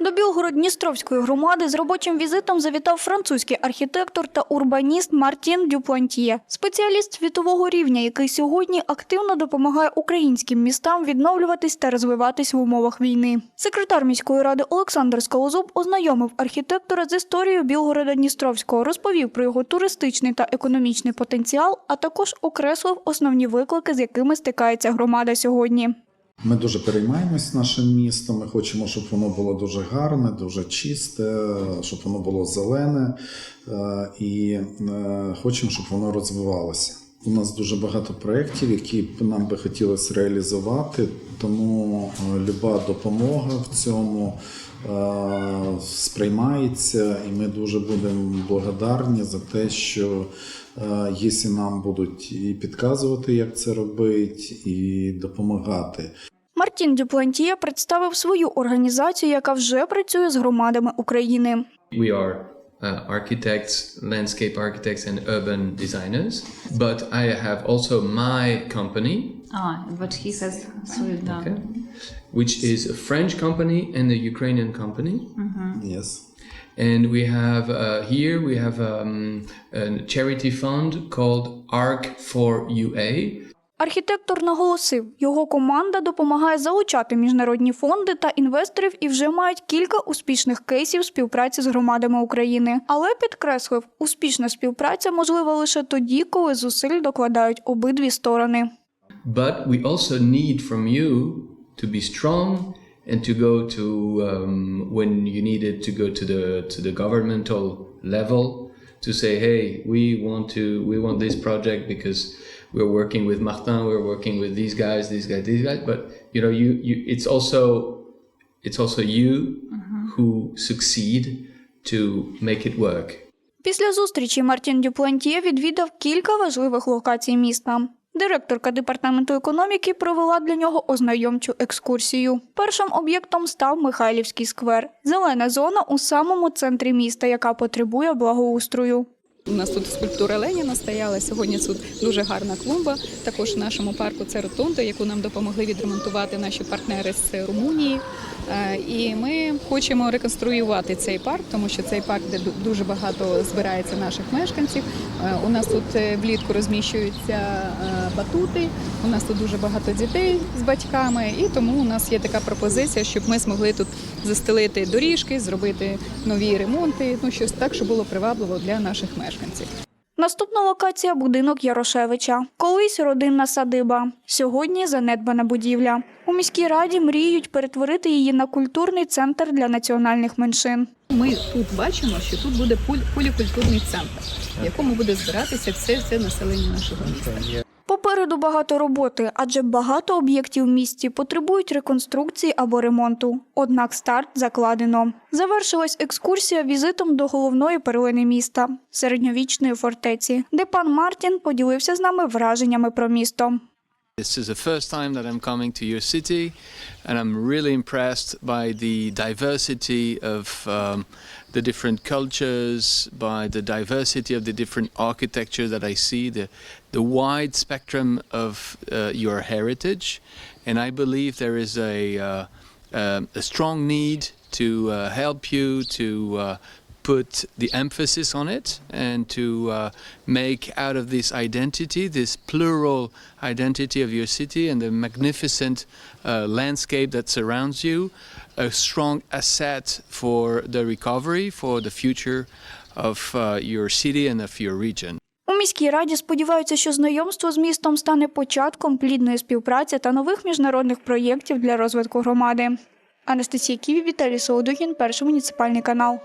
До Білгород-Дністровської громади з робочим візитом завітав французький архітектор та урбаніст Мартін Дюплантіє, спеціаліст світового рівня, який сьогодні активно допомагає українським містам відновлюватись та розвиватись в умовах війни. Секретар міської ради Олександр Скалозуб ознайомив архітектора з історією Білгорода-Дністровського, розповів про його туристичний та економічний потенціал, а також окреслив основні виклики, з якими стикається громада сьогодні. Ми дуже переймаємось нашим містом. Ми хочемо, щоб воно було дуже гарне, дуже чисте, щоб воно було зелене, е, і е, хочемо, щоб воно розвивалося. У нас дуже багато проєктів, які нам би хотілося реалізувати, тому е, люба допомога в цьому сприймається, і ми дуже будемо благодарні за те, що якщо нам будуть і підказувати, як це робити, і допомагати. Мартін Дюплантіє представив свою організацію, яка вже працює з громадами України. We are uh, architects, landscape architects, and urban designers. But I have also my company, Ah, but he says okay, which is a French company and a Ukrainian company. Yes. And we have uh, here we have um, a charity fund called ARC for UA. Архітектор наголосив, його команда допомагає залучати міжнародні фонди та інвесторів і вже мають кілька успішних кейсів співпраці з громадами України. Але підкреслив, успішна співпраця можлива лише тоді, коли зусиль докладають обидві сторони. But we also need from you to be strong and to go to um, when you need it to go to the to the governmental level to say, hey, we want to we want this project because we're working with Martin, we're working with these guys, these guys, these guys. But you know, you you it's also it's also you who succeed to make it work. Після зустрічі Мартін Дюплантіє відвідав кілька важливих локацій міста. Директорка департаменту економіки провела для нього ознайомчу екскурсію. Першим об'єктом став Михайлівський сквер зелена зона у самому центрі міста, яка потребує благоустрою. У нас тут скульптура Леніна стояла. Сьогодні тут дуже гарна клумба. Також в нашому парку це ротонда, яку нам допомогли відремонтувати наші партнери з Румунії. Е, І ми хочемо реконструювати цей парк, тому що цей парк, де дуже багато збирається наших мешканців. Е, У нас тут е, влітку розміщуються батути. У нас тут дуже багато дітей з батьками, і тому у нас є така пропозиція, щоб ми змогли тут застелити доріжки, зробити нові ремонти. Ну щось так, щоб було привабливо для наших мешканців. Наступна локація будинок Ярошевича. Колись родинна садиба. Сьогодні занедбана будівля. У міській раді мріють перетворити її на культурний центр для національних меншин. Ми тут бачимо, що тут буде полі- полікультурний центр, в якому буде збиратися все, все населення нашого міста. Попереду багато роботи, адже багато об'єктів в місті потребують реконструкції або ремонту. Однак старт закладено. Завершилась екскурсія візитом до головної перлини міста середньовічної фортеці, де пан Мартін поділився з нами враженнями про місто. This is the first time that I'm coming to your city, and I'm really impressed by the diversity of um, the different cultures, by the diversity of the different architecture that I see, the, the wide spectrum of uh, your heritage. And I believe there is a, uh, um, a strong need to uh, help you to uh, put the emphasis on it and to uh, make out of this identity, this plural identity of your city and the magnificent uh, landscape that surrounds you, a strong asset for the recovery, for the future of uh, your city and of your region. У міській раді сподіваються, що знайомство з містом стане початком плідної співпраці та нових міжнародних проєктів для розвитку громади. Анастасія Ківі, Віталій Солодухін, перший муніципальний канал.